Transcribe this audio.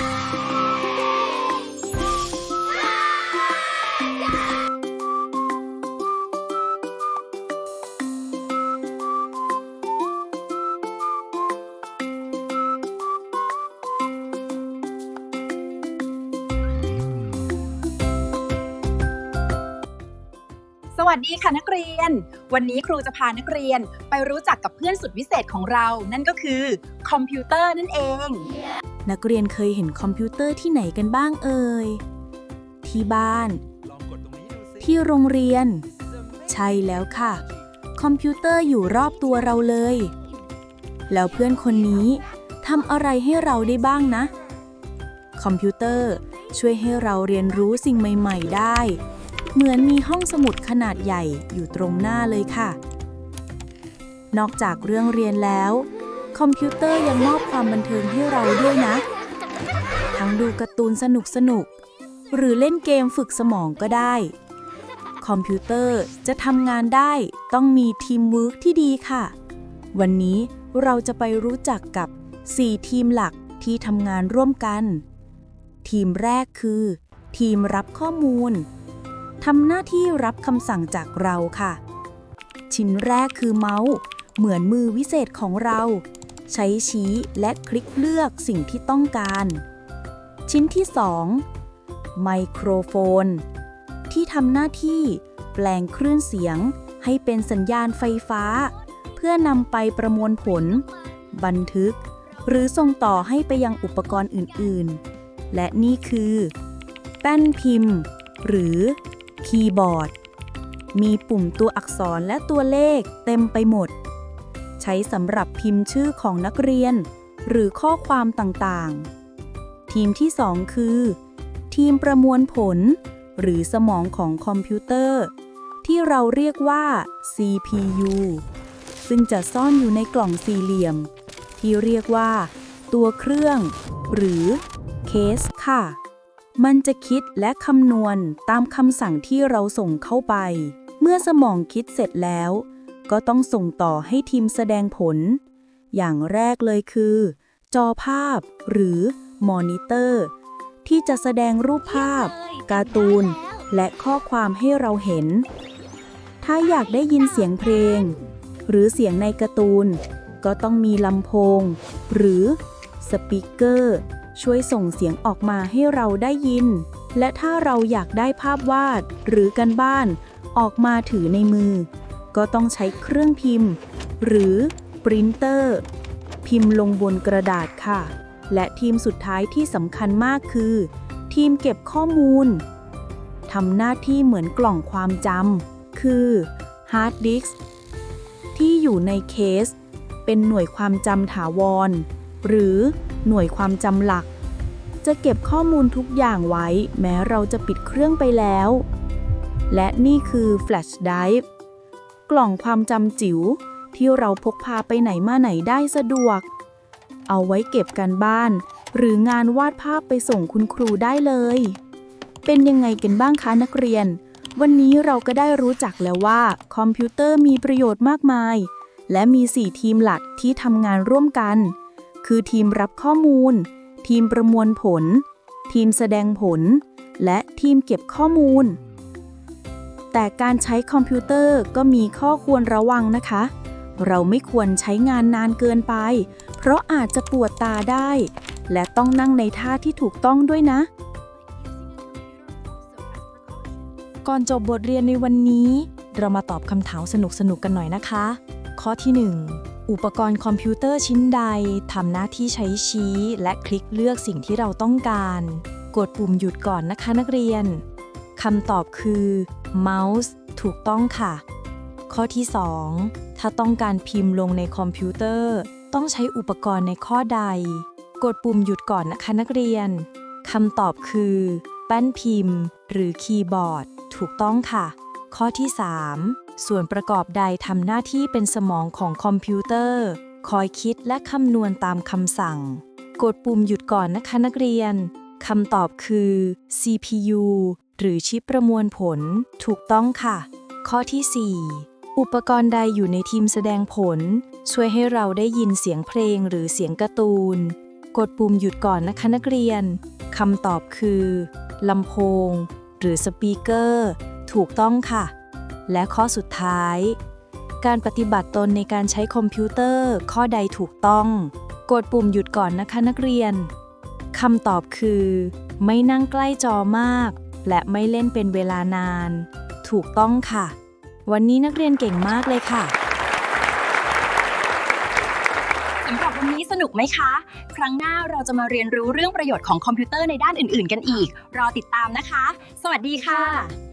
สวัสดีค่ะนักเรียน วันนี้ครูจะพานักเรียนไปรู้จักกับเพื่อนสุดวิเศษของเรา นั่นก็คือคอมพิวเตอร์นั่นเอง นักเรียนเคยเห็นคอมพิวเตอร์ที่ไหนกันบ้างเอ่ย ที่บ้าน ที่โรงเรียน ใช่แล้วค่ะ คอมพิวเตอร์อยู่รอบตัวเราเลย แล้วเพื่อนคนนี้ทำอะไรให้เราได้บ้างนะ คอมพิวเตอร์ช่วยให้เราเรียนรู้สิ่งใหม่ ๆ ได้ เหมือนมีห้องสมุดขนาดใหญ่อยู่ตรงหน้าเลยค่ะ นอกจากเรื่องเรียนแล้ว คอมพิวเตอร์ยังมอบความบันเทิงให้เราด้วยนะ ทั้งดูการ์ตูนสนุกสนุกๆหรือเล่นเกมฝึกสมองก็ได้ คอมพิวเตอร์จะทำงานได้ต้องมีทีมเวิร์กที่ดีค่ะ วันนี้เราจะไปรู้จักกับ 4 ทีมหลักที่ทำงานร่วมกัน ทีมแรกคือ ทีมรับข้อมูลทำหน้าที่รับคำสั่งจากเราค่ะ ชิ้นแรกคือเมาส์ เหมือนมือวิเศษของเรา ใช้ชี้และคลิกเลือกสิ่งที่ต้องการ ชิ้นที่ 2 ไมโครโฟน ที่ทำหน้าที่แปลงคลื่นเสียงให้เป็นสัญญาณไฟฟ้า เพื่อนำไปประมวลผล บันทึก หรือส่งต่อให้ไปยังอุปกรณ์อื่น ๆ และนี่คือ แป้นพิมพ์ หรือคีย์บอร์ด มีปุ่มตัวอักษรและตัวเลขเต็มไปหมด ช้สำหรับพิมพ์ชื่อของนักเรียน หรือข้อความต่างๆ ทีมที่ 2 คือ ทีมประมวลผล หรือสมองของคอมพิวเตอร์ ที่เราเรียกว่า CPU ซึ่งจะซ่อนอยู่ในกล่องสี่เหลี่ยม ที่เรียกว่า ตัวเครื่อง หรือเคสค่ะ มันจะคิดและคำนวณตามคำสั่งที่เราส่งเข้าไป เมื่อสมองคิดเสร็จแล้ว ก็ต้องส่งต่อให้ทีมแสดงผล อย่างแรกเลยคือ จอภาพหรือมอนิเตอร์ ที่จะแสดงรูปภาพ การ์ตูน และข้อความให้เราเห็น ถ้าอยากได้ยินเสียงเพลง หรือเสียงในการ์ตูน ก็ต้องมีลำโพง หรือสปีกเกอร์ช่วยส่งเสียงออกมาให้เราได้ยิน และถ้าเราอยากได้ภาพวาดหรือกันบ้านออกมาถือในมือ ก็ต้องใช้เครื่องพิมพ์ หรือปรินเตอร์ พิมพ์ลงบนกระดาษค่ะ และทีมสุดท้ายที่สำคัญมากคือ ทีมเก็บข้อมูลทำหน้าที่เหมือนกล่องความจำคือฮาร์ดดิสก์ที่อยู่ในเคส เป็นหน่วยความจำถาวร หรือหน่วยความจำหลัก จะเก็บข้อมูลทุกอย่างไว้ แม้เราจะปิดเครื่องไปแล้ว และนี่คือแฟลชไดรฟ์ กล่องความจำจิ๋วที่เราพกพาไปไหนมาไหนได้สะดวก เอาไว้เก็บกันบ้าน หรืองานวาดภาพไปส่งคุณครูได้เลย เป็นยังไงกันบ้างคะนักเรียน วันนี้เราก็ได้รู้จักแล้วว่า คอมพิวเตอร์มีประโยชน์มากมาย และมี 4 ทีมหลักที่ทำงานร่วมกัน คือทีมรับข้อมูล ทีมประมวลผล ทีมแสดงผล และทีมเก็บข้อมูล แต่การใช้คอมพิวเตอร์ก็มีข้อควรระวังนะคะ เราไม่ควรใช้งานนานเกินไป เพราะอาจจะปวดตาได้ และต้องนั่งในท่าที่ถูกต้องด้วยนะ ก่อนจบบทเรียนในวันนี้ เรามาตอบคำถามสนุกๆกันหน่อยนะคะ ข้อที่ 1 อุปกรณ์คอมพิวเตอร์ชิ้นใดทำหน้าที่ใช้ชี้ และคลิกเลือกสิ่งที่เราต้องการ กดปุ่มหยุดก่อนนะคะนักเรียน คำตอบคือเมาส์ถูกต้องค่ะ ข้อที่ 2 ถ้าต้องการพิมพ์ลงในคอมพิวเตอร์ ต้องใช้อุปกรณ์ในข้อใด กดปุ่มหยุดก่อนนะคะนักเรียนคำตอบคือ แป้นพิมพ์ หรือคีย์บอร์ด ถูกต้องค่ะ ข้อที่ 3 ส่วนประกอบใดทำหน้าที่เป็นสมองของคอมพิวเตอร์ คอยคิดและคำนวณตามคำสั่ง กดปุ่มหยุดก่อนนะคะนักเรียนคำตอบคือ CPU หรือชิปประมวลผล ถูกต้องค่ะ ข้อที่ 4 อุปกรณ์ใดอยู่ในทีมแสดงผล ช่วยให้เราได้ยินเสียงเพลงหรือเสียงการ์ตูน กดปุ่มหยุดก่อนนะคะนักเรียนคำตอบคือลำโพง หรือสปีกเกอร์ ถูกต้องค่ะ และข้อสุดท้าย การปฏิบัติตนในการใช้คอมพิวเตอร์ ข้อใดถูกต้อง กดปุ่มหยุดก่อนนะคะนักเรียนคำตอบคือ ไม่นั่งใกล้จอมาก และไม่เล่นเป็นเวลานาน ถูกต้องค่ะ วันนี้นักเรียนเก่งมากเลยค่ะสำหรับวันนี้สนุกไหมคะ ครั้งหน้าเราจะมาเรียนรู้เรื่องประโยชน์ของคอมพิวเตอร์ในด้านอื่น ๆ กันอีก รอติดตามนะคะ สวัสดีค่ะ